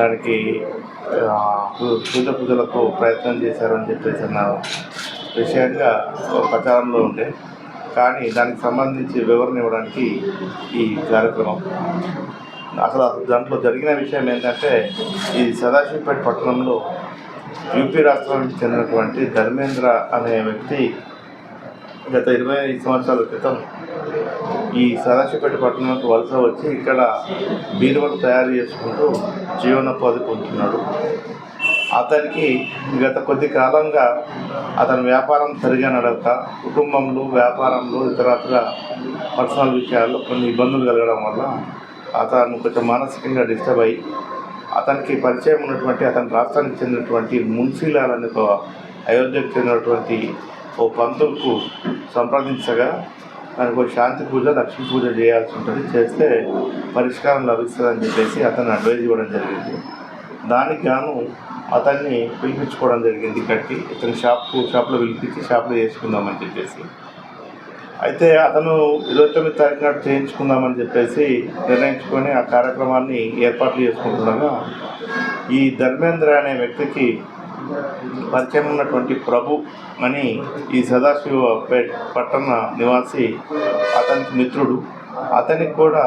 దానికి పూజ పూజలకు ప్రయత్నం చేశారని చెప్పేసి అన్న విషయంగా ప్రచారంలో ఉండే. కానీ దానికి సంబంధించి వివరణ ఇవ్వడానికి ఈ కార్యక్రమం అసలు దాంట్లో జరిగిన విషయం ఏంటంటే ఈ సదాశివపేట పట్టణంలో యూపీ రాష్ట్రానికి చెందినటువంటి ధర్మేంద్ర అనే వ్యక్తి గత ఇరవై ఐదు సంవత్సరాల క్రితం ఈ సదాశివపేట పట్టణానికి వలస వచ్చి ఇక్కడ బీరువలు తయారు చేసుకుంటూ జీవనోపాధి పొందుతున్నాడు. అతనికి గత కొద్ది కాలంగా అతని వ్యాపారం సరిగా నడక కుటుంబంలో వ్యాపారంలో ఇతరత్ర పర్సనల్ విషయాల్లో కొన్ని ఇబ్బందులు కలగడం వల్ల అతను కొంచెం మానసికంగా డిస్టర్బ్ అయ్యి అతనికి పరిచయం ఉన్నటువంటి అతని రాష్ట్రానికి చెందినటువంటి మున్సీలాల్ అనే ఒక అయోధ్యకు చెందినటువంటి ఓ పంతులకు సంప్రదించగా దానికి ఒక శాంతి పూజ లక్ష్మీ పూజ చేయాల్సి ఉంటుంది. చేస్తే పరిష్కారం లభిస్తుందని చెప్పేసి అతను అడ్వైజ్ ఇవ్వడం జరిగింది. దానికి గాను అతన్ని పిలిపించుకోవడం జరిగింది ఇక్కడికి. ఇతని షాప్కు షాప్లో పిలిపించి షాప్లో చేసుకుందామని చెప్పేసి. అయితే అతను ఇరవై తొమ్మిది తారీఖు నాడు చేయించుకుందామని చెప్పేసి నిర్ణయించుకొని ఆ కార్యక్రమాన్ని ఏర్పాట్లు చేసుకుంటుండగా ఈ ధర్మేంద్ర అనే వ్యక్తికి పరిచయం ఉన్నటువంటి ప్రభు అని ఈ సదాశివ పట్టణ నివాసి అతనికి మిత్రుడు. అతనికి కూడా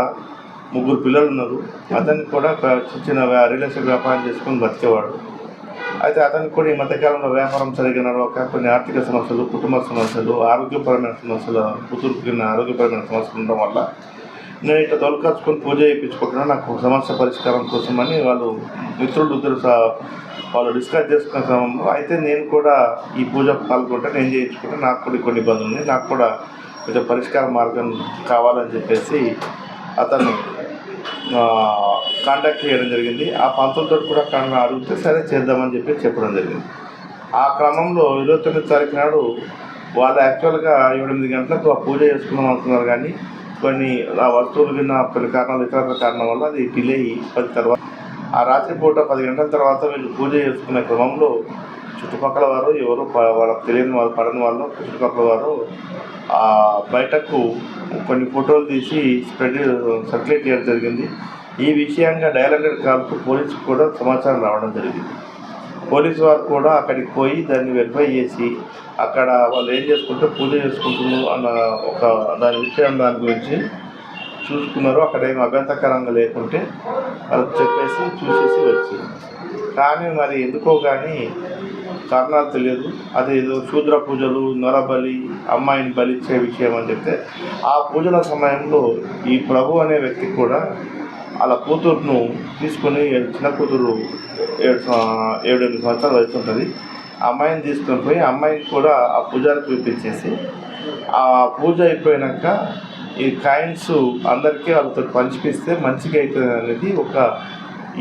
ముగ్గురు పిల్లలు ఉన్నారు. అతనికి కూడా చిన్న చిన్న రియల్ ఎస్టేట్ వ్యాపారం చేసుకొని బతికేవాడు. అయితే అతనికి కూడా ఈ మధ్యకాలంలో వ్యాపారం సరిగ్గా నడవక కొన్ని ఆర్థిక సమస్యలు కుటుంబ సమస్యలు ఆరోగ్యపరమైన సమస్యలు కూతురుకున్న ఆరోగ్యపరమైన సమస్యలు ఉండడం వల్ల నేను ఇట్లా తొలకచ్చుకొని పూజ చేయించుకుంటున్నా నాకు సమస్య పరిష్కారం కోసమని వాళ్ళు మిత్రులు ఇద్దరు వాళ్ళు డిస్కస్ చేసుకున్న క్రమంలో అయితే నేను కూడా ఈ పూజకు పాల్గొంటే నేను చేయించుకుంటే నాకు కూడా కొన్ని ఇబ్బందులు ఉన్నాయి. నాకు కూడా కొంచెం పరిష్కార మార్గం కావాలని చెప్పేసి అతను కాంటాక్ట్ చేయడం జరిగింది. ఆ పంతులతో కూడా కన్నా అడిగితే సరే చేద్దామని చెప్పి చెప్పడం జరిగింది. ఆ క్రమంలో ఇరవై తొమ్మిది తారీఖు నాడు వాళ్ళు యాక్చువల్గా ఎనిమిది గంటలకు ఆ పూజ చేసుకుందాం అనుకున్నారు కానీ కొన్ని ఆ వస్తువులు విన్న కొన్ని కారణాలు ఇతర కారణం వల్ల అది డిలే అయ్యి పది తర్వాత ఆ రాత్రిపూట పది గంటల తర్వాత వీళ్ళు పూజ చేసుకునే క్రమంలో చుట్టుపక్కల వారు ఎవరు వాళ్ళకి తెలియని వాళ్ళు పడని వాళ్ళు చుట్టుపక్కల వారు ఆ బయటకు కొన్ని ఫోటోలు తీసి స్ప్రెడ్ సర్క్యులేట్ చేయడం జరిగింది. ఈ విషయంగా డైరెక్టర్ కాల్కు పోలీసుకు కూడా సమాచారం రావడం జరిగింది. పోలీసు వారు కూడా అక్కడికి పోయి దాన్ని వెరిఫై చేసి అక్కడ వాళ్ళు ఏం చేసుకుంటే పూజ చేసుకుంటున్నారు అన్న ఒక దాని విషయం దాని గురించి చూసుకున్నారు. అక్కడ ఏం అభ్యంతకరంగా లేకుంటే వాళ్ళకి చెప్పేసి చూసేసి వచ్చి. కానీ మరి ఎందుకో కానీ కారణాలు తెలియదు. అది ఏదో శూద్ర పూజలు నొరబలి అమ్మాయిని బలిచ్చే విషయం అని చెప్తే ఆ పూజల సమయంలో ఈ ప్రభు అనే వ్యక్తి కూడా వాళ్ళ కూతురును తీసుకొని చిన్న కూతురు ఏడు సం- ఏడు ఎనిమిది సంవత్సరాలు వయసు ఉంటుంది. ఆ అమ్మాయిని తీసుకొని పోయి అమ్మాయిని కూడా ఆ పూజారికి చూపించేసి ఆ పూజ అయిపోయాక ఈ కాయిన్స్ అందరికీ వాళ్ళతో పంచిపిస్తే మంచిగా అవుతుంది అనేది ఒక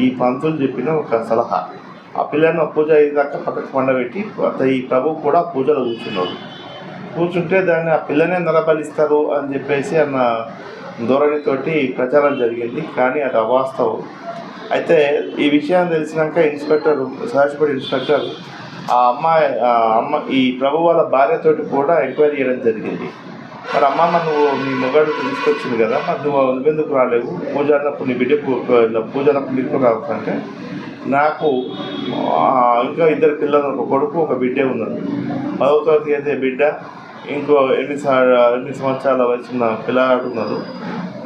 ఈ పంతులు చెప్పిన ఒక సలహా. ఆ పిల్లని ఆ పూజ అయ్యేదాకా పక్కకు పండబెట్టి ఈ ప్రభు కూడా పూజలో కూర్చున్నాడు. కూర్చుంటే దాన్ని ఆ పిల్లనే నిలబలిస్తారు అని చెప్పేసి అన్న ధోరణితోటి ప్రచారం జరిగింది. కానీ అది అవాస్తవం. అయితే ఈ విషయాన్ని తెలిసినాక ఇన్స్పెక్టర్ సహజపడి ఇన్స్పెక్టర్ ఆ అమ్మాయి ఆ అమ్మ ఈ ప్రభు వాళ్ళ భార్యతోటి కూడా ఎంక్వైరీ చేయడం జరిగింది. మరి అమ్మమ్మ నువ్వు నీ మొగాడు తీసుకొచ్చింది కదా మరి నువ్వు నువ్వెందుకు రాలేవు? పూజ అన్నప్పుడు నీ బిడ్డ పూజ అన్నప్పుడు నీకు రావాలంటే అంటే? నాకు ఇంకా ఇద్దరు పిల్లలు ఒక కొడుకు ఒక బిడ్డే ఉన్నారు పదవ తరగతి అయితే బిడ్డ ఇంకో ఎన్ని ఎన్ని సంవత్సరాల వయసున్న పిల్లగాడు ఉన్నారు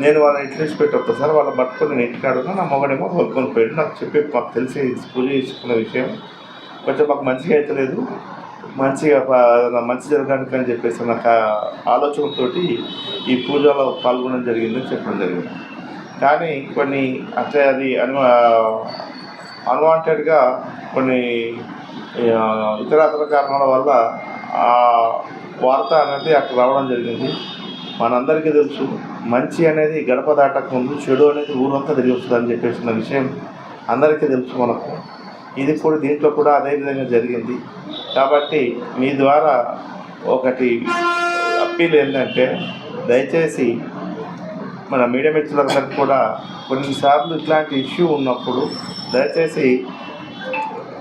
నేను వాళ్ళని ఇంటి నుంచి పెట్టి ఒక్కసారి వాళ్ళని పట్టుకొని నేను ఇంటికాడున్నా నా మొగడేమో కొనుక్కొని పోయాడు. నాకు చెప్పి మాకు తెలిసి పూజ చేసుకున్న విషయం. కొంచెం మాకు మంచిగా అయితే లేదు మంచిగా మంచి జరగడానికి అని చెప్పేసి నాకు ఆలోచనతో ఈ పూజలో పాల్గొనడం జరిగిందని చెప్పడం జరిగింది. కానీ కొన్ని అంటే అది అను అన్వాంటెడ్గా కొన్ని ఇతరతర కారణాల వల్ల ఆ వార్త అనేది అక్కడ రావడం జరిగింది. మనందరికీ తెలుసు మంచి అనేది గడప దాటక ముందు చెడు అనేది ఊరంతా తిరిగి వస్తుందని చెప్పేసిన విషయం అందరికీ తెలుసు మనకు. ఇది కూడా దీంట్లో కూడా అదే విధంగా జరిగింది. కాబట్టి మీ ద్వారా ఒకటి అప్పీల్ ఏంటంటే దయచేసి మన మీడియా మిత్రులందరికీ కూడా కొన్నిసార్లు ఇట్లాంటి ఇష్యూ ఉన్నప్పుడు దయచేసి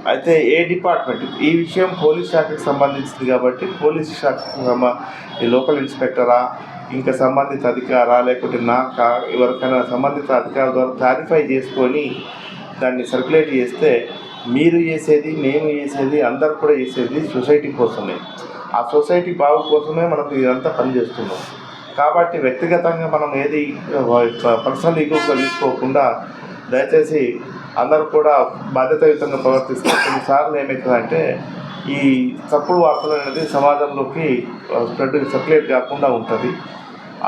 అయితే ఏ డిపార్ట్మెంట్ ఈ విషయం పోలీస్ శాఖకు సంబంధించింది కాబట్టి పోలీస్ శాఖకు ఈ లోకల్ ఇన్స్పెక్టరా ఇంకా సంబంధిత అధికారా లేకుంటే నాకా ఎవరికైనా సంబంధిత అధికారుల ద్వారా క్లారిఫై చేసుకొని దాన్ని సర్క్యులేట్ చేస్తే మీరు చేసేది మేము చేసేది అందరు కూడా చేసేది సొసైటీ కోసమే. ఆ సొసైటీ బాగు కోసమే మనం ఇదంతా పనిచేస్తున్నాం. కాబట్టి వ్యక్తిగతంగా మనం ఏది పర్సనల్ ఈగోగా తీసుకోకుండా దయచేసి అందరూ కూడా బాధ్యతాయుతంగా ప్రవర్తిస్తే కొన్నిసార్లు ఏమవుతుందంటే ఈ తప్పుడు వార్తలు అనేది సమాజంలోకి స్ప్రెడ్ సర్క్యులేట్ కాకుండా ఉంటుంది.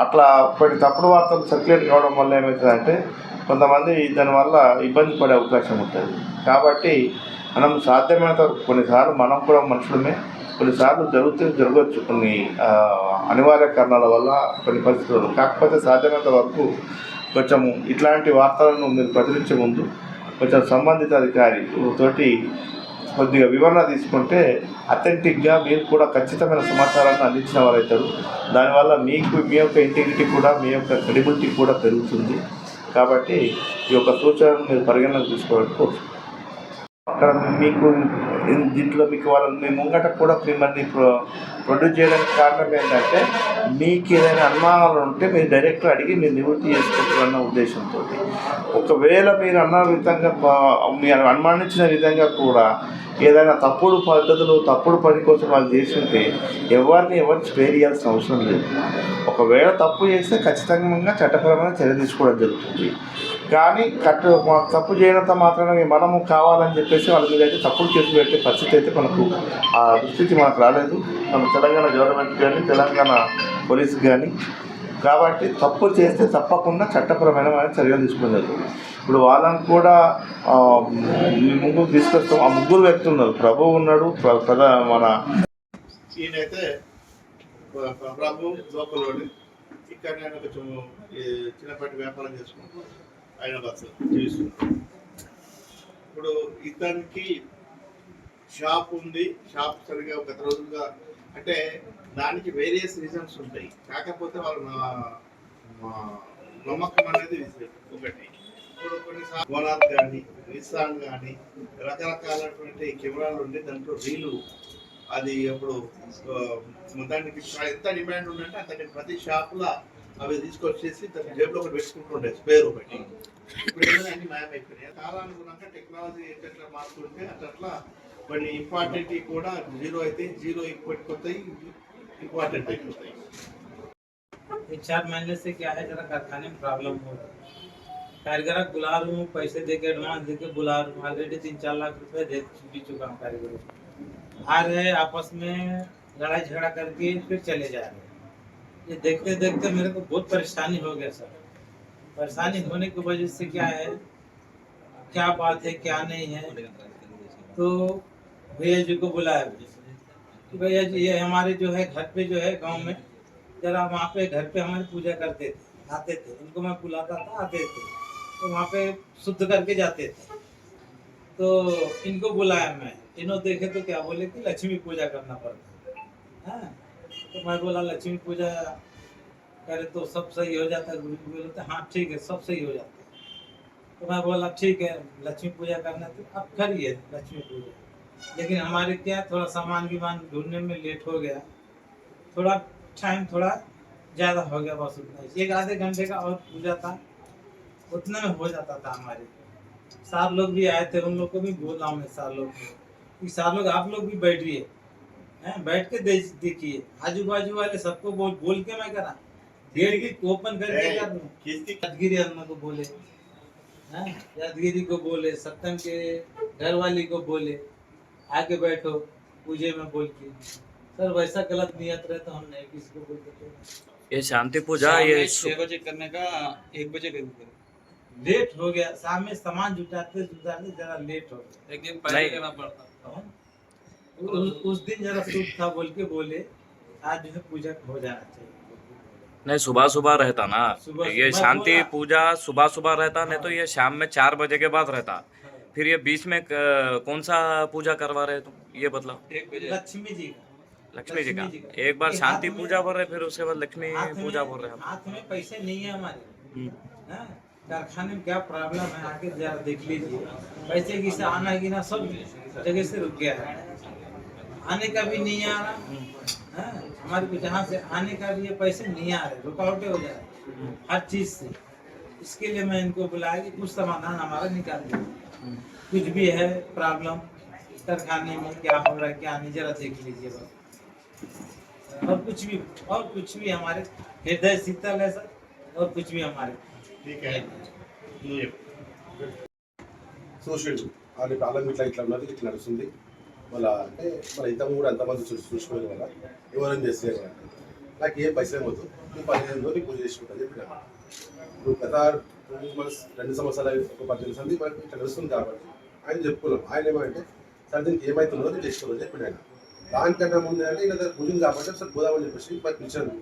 అట్లా కొన్ని తప్పుడు వార్తలు సర్క్యులేట్ కావడం వల్ల ఏమవుతుందంటే కొంతమంది దానివల్ల ఇబ్బంది పడే అవకాశం ఉంటుంది. కాబట్టి మనం సాధ్యమైనంత వరకు కొన్నిసార్లు మనం కూడా మనుషులమే కొన్నిసార్లు జరుగుతూ జరగవచ్చు. కొన్ని అనివార్య కారణాల వల్ల కొన్ని పరిస్థితులు కాకపోతే సాధ్యమైనంత వరకు కొంచెం ఇట్లాంటి వార్తలను మీరు ప్రచురించే ముందు కొంచెం సంబంధిత అధికారి తోటి కొద్దిగా వివరణ తీసుకుంటే అథెంటిక్గా మీరు కూడా ఖచ్చితమైన సమాచారాన్ని అందించిన వారైతారు. దానివల్ల మీకు మీ యొక్క ఇంటిగ్రిటీ కూడా మీ యొక్క క్రెడిబిలిటీ కూడా పెరుగుతుంది. కాబట్టి ఈ యొక్క సూచనను మీరు పరిగణనకు తీసుకోవాలని కోరుతున్నాను అక్కడ మీకు దీంట్లో మీకు వాళ్ళని మీ ముంగట కూడా మిమ్మల్ని ప్రొ- ప్రొడ్యూస్ చేయడానికి కారణం ఏంటంటే మీకు ఏదైనా అనుమానాలు ఉంటే మీరు డైరెక్ట్గా అడిగి మీరు నివృత్తి చేసుకుంటారన్న ఉద్దేశంతో. ఒకవేళ మీరు అన్న విధంగా మీరు అనుమానించిన విధంగా కూడా ఏదైనా తప్పుడు పద్ధతులు తప్పుడు పని కోసం వాళ్ళు చేస్తుంటే ఎవరిని ఎవరిని స్పేర్ చేయాల్సిన అవసరం లేదు. ఒకవేళ తప్పు చేస్తే ఖచ్చితంగా చట్టపరమైన చర్య తీసుకోవడం జరుగుతుంది. కానీ కట్టు తప్పు చేయనంత మాత్రమే మనము కావాలని చెప్పేసి వాళ్ళ మీద అయితే తప్పులు చేసి పెట్టే పరిస్థితి అయితే మనకు ఆ దుస్థితి మనకు రాలేదు. మన తెలంగాణ గవర్నమెంట్ కానీ తెలంగాణ పోలీస్ కానీ. కాబట్టి తప్పు చేస్తే తప్పకుండా చట్టపరమైన మనం చర్యలు తీసుకోవడం ఇప్పుడు వాళ్ళని కూడా మీ ముగ్గురు తీసుకొస్తాం ఆ ముగ్గురు వ్యక్తులు ఉన్నారు. ప్రభు ఉన్నాడు ప్రధా మన ఈయనైతే ప్రభు లోకలోని ఇక్కడ నేను కొంచెం చిన్నపాటి వ్యాపారం చేసుకుంటాను ఆయన జీవిస్తున్నాడు ఇప్పుడు ఇతనికి షాప్ ఉంది షాప్ సరిగా గత రోజులుగా అంటే దానికి వేరియస్ రీజన్స్ ఉంటాయి. కాకపోతే వాళ్ళు మా నమ్మకం అనేది ఒకటి. ఇప్పుడు కొన్నిసార్లు ఓనార్ కానీ నిస్సాన్ కానీ రకరకాలైనటువంటి కెమెరాలు ఉండి దాంట్లో రీలు అది ఇప్పుడు దానికి ఎంత డిమాండ్ ఉందంటే అతని ప్రతి షాపులో అవి తీసుకొచ్చేసి తన జేబులో ఒకటి పెట్టుకుంటుండే స్పేర్ ఒకటి ఇప్పుడు ఏంటంటే అన్ని మాయం అయిపోయినాయి కాలానుగుణంగా టెక్నాలజీ ఎట్లా మారుతుంటే అట్లా కొన్ని ఇంపార్టెంట్ కూడా జీరో అయితే జీరో ఎక్కువైపోతాయి ఇంపార్టెంట్ అయిపోతాయి ये चार महीने से क्या है जरा कारखाने में प्रॉब्लम हो रहा है कारीगर बुला रहा हूँ पैसे दे के एडवांस दे के बुला रहा हूँ ऑलरेडी तीन चार लाख रुपए दे भी चुका हूँ कारीगरों को आ रहे आपस में लड़ाई झगड़ा करके फिर चले जा रहे हैं ये देखते देखते मेरे को बहुत परेशानी हो गया सर। परेशानी होने की वजह से क्या है? क्या बात है, क्या नहीं है? तो भैया जी को बुलाया कि भैया जी, ये हमारे जो है घर पे जो है गाँव में, जरा वहाँ पे घर पे हमारी पूजा करते थे, आते थे। इनको मैं बुलाता था, आते थे। तो वहाँ पे शुद्ध करके जाते थे। तो इनको बुलाया मैं। इन्हों देखे तो क्या बोले कि लक्ष्मी पूजा करना पड़ता है। हाँ? तो मैं बोला लक्ष्मी पूजा करे तो सब सही हो जाता है, गुरु जी बोले हाँ ठीक है, सब सही हो जाता है। तो मैं बोला, ठीक है, लक्ष्मी पूजा करना तो अब करिए लक्ष्मी पूजा। लेकिन हमारे क्या, थोड़ा सामान विमान ढूँढने में लेट हो गया। थोड़ा टाइम थोड़ा ज़्यादा हो गया बस उतना। एक आधे घंटे का और पूजा था, उतने में हो जाता था हमारे। सार लोग भी आए थे, उन लोग को भी बोला मैं सार लोग। सार लोग, आप लोग भी बैठिए। बैठ के देखिए आजू बाजू वाले सबको बोल बोल के मैं करा। गेट की ओपन करके कर दूँ किसकी यादगिरी अम्मा को बोले। यादगिरी को बोले सत्तम के घर वाली को बोले आके बैठो पूजे में बोल के। सर वैसा गलत नियत रहे तो हम नहीं किसी को बोलते थे ये शांति पूजा ये छह बजे करने का एक बजे करें लेट हो गया शाम में सामान जुटाते जुटाते जरा लेट हो गया। एक दिन पहले करना पड़ता। हैं? उस, उस दिन जरा सूट था बोल के बोले आज जो है पूजा हो जाना चाहिए। नहीं सुबह सुबह रहता ना। सुबह- ये शांति पूजा सुबह सुबह रहता नहीं तो ये शाम में चार बजे के बाद रहता। फिर ये बीच में कौन सा पूजा करवा रहे तुम? ये बतलाओ। लक्ष्मी जी का। लक्ष्मी जी का। एक बार शांति पूजा बोल रहे फिर उसके बाद लक्ष्मी पूजा बोल रहे हाथ में पैसे नहीं है हमारे। हम्म। हाँ, कारखाने में क्या प्रॉब्लम है? आके जरा देख लीजिए। पैसे की से आना की ना सब जगह से रुक गया। है आने का भी नहीं आ रहा हाँ, हमारे को जहाँ से आने का भी ये पैसे नहीं आ रहे रुकावटें हो जा रही हर चीज से इसके लिए मैं इनको बुलाया कि कुछ समाधान हमारा निकाल दीजिए कुछ भी है प्रॉब्लम कारखाने में क्या हो रहा है क्या नहीं जरा देख लीजिए बस और कुछ भी और कुछ भी हमारे हृदय शीतल है सर और कुछ भी हमारे ठीक है చూసిండు వాళ్ళ ప్రాబ్లం ఇట్లా ఇట్లా ఉన్నది ఇట్లా నడుస్తుంది మళ్ళా అంటే మన ఇంత కూడా అంతమంది చూసి చూసుకోవాలి వల్ల ఎవరేం చేస్తే నాకు ఏం పైసలు వద్దు. నీ పదిహేను రోజులు పూజ చేసుకుంటా చెప్పిన. ఇప్పుడు గత రెండు మంత్స్ రెండు సంవత్సరాలు ఒక పద్దెనిమిది సంది మనకి ఇట్లా నడుస్తుంది కాబట్టి ఆయన చెప్పుకున్నాం. ఆయన ఏమంటే సార్ దీనికి ఏమవుతుందో నేను చేసుకోవాలి చెప్పిన ఆయన. దానికన్నా ముందు అంటే ఇలా పూజలు కాబట్టి సార్ పోదామని చెప్పేసి మరి పిలిచాను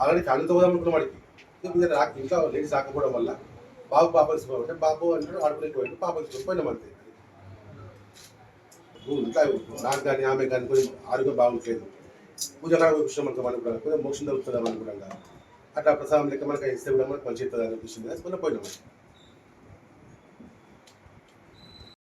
ఆల్రెడీ కానీ పోదాం అనుకున్నాం వాడికి. ఇంకా రాక ఇంకా లేడీస్ రాకపోవడం వల్ల బాబు పాపలు అంటే బాబు అంటే ఆడుకునే పోయిండు పాపలు పోయినాం అంతే. నువ్వు ఇంకా నాకు కానీ ఆమె కానీ కొంచెం ఆరోగ్యం బాగుంటలేదు పూజ కాడ విషయం మనకు మనకు కొంచెం మోక్షం దొరుకుతుంది అనుకున్నాం అట్లా ప్రసాదం లెక్క మనకి ఇస్తే కూడా మనకు మంచి అవుతుంది అనే విషయం పోయినాం